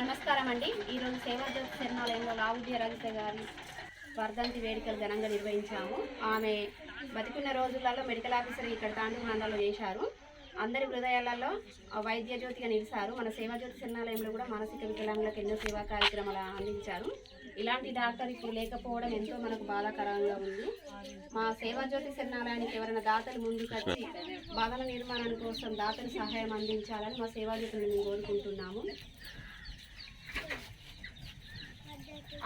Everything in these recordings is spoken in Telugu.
నమస్కారం అండి ఈరోజు సేవా జ్యోతి శరణాలయంలో లావుద్య రజిత గారి వర్ధంతి వేడుకలు ఘనంగా నిర్వహించాము. ఆమె బతికున్న రోజులలో మెడికల్ ఆఫీసర్ ఇక్కడ తాండూ మండలంలో చేశారు. అందరి హృదయాలలో వైద్య జ్యోతిగా నిలిచారు. మన సేవా జ్యోతి శరణాలయంలో కూడా మానసిక వికలాంగులకు ఎన్నో సేవా కార్యక్రమాలు అందించారు. ఇలాంటి డాక్టర్ ఇప్పుడు లేకపోవడం ఎంతో మనకు బాధాకరంగా ఉంది. మా సేవా జ్యోతి శరణాలయానికి ఎవరైనా దాతలు ముందుకొచ్చి భవన నిర్మాణం కోసం దాతలు సహాయం అందించాలని మా సేవా జ్యోతిని మేము కోరుకుంటున్నాము.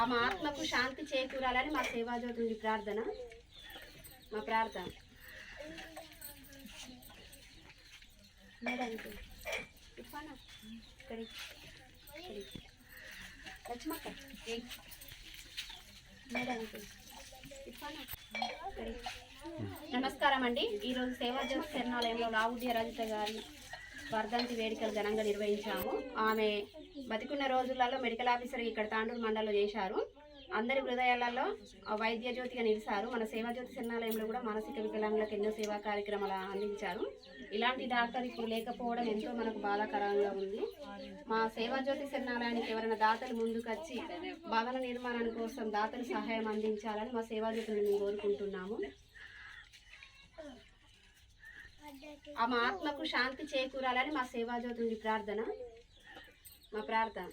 ఆమె ఆత్మకు శాంతి చేకూరాలని మా సేవాజ్యోతి ప్రార్థన. మా ప్రార్థన. లక్ష్మక్క. నమస్కారం అండి ఈరోజు సేవాజ్యోతి తిరణాలయంలో శరణాలయంలో లావుద్య రజిత గారి వర్ధంతి వేడుకలు ఘనంగా నిర్వహించాము. ఆమె బతికున్న రోజులలో మెడికల్ ఆఫీసర్ ఇక్కడ తాండూరు మండలంలో చేశారు. అందరి హృదయాలలో వైద్య జ్యోతిగా నిలిచారు. మన సేవా జ్యోతి శరణాలయంలో కూడా మానసిక వికలాంగులకు ఎన్నో సేవా కార్యక్రమాలు అందించారు. ఇలాంటి డాక్టర్ ఇప్పుడు లేకపోవడం ఎంతో మనకు బాధాకరంగా ఉంది. మా సేవా జ్యోతి శరణాలయానికి ఎవరైనా దాతలు ముందుకొచ్చి భవన నిర్మాణం కోసం దాతలు సహాయం అందించాలని మా సేవా జ్యోతిని మేము కోరుకుంటున్నాము. ఆమె ఆత్మకు శాంతి చేకూరాలని మా సేవాజ్యోతి ప్రార్థన. మా ప్రార్థన.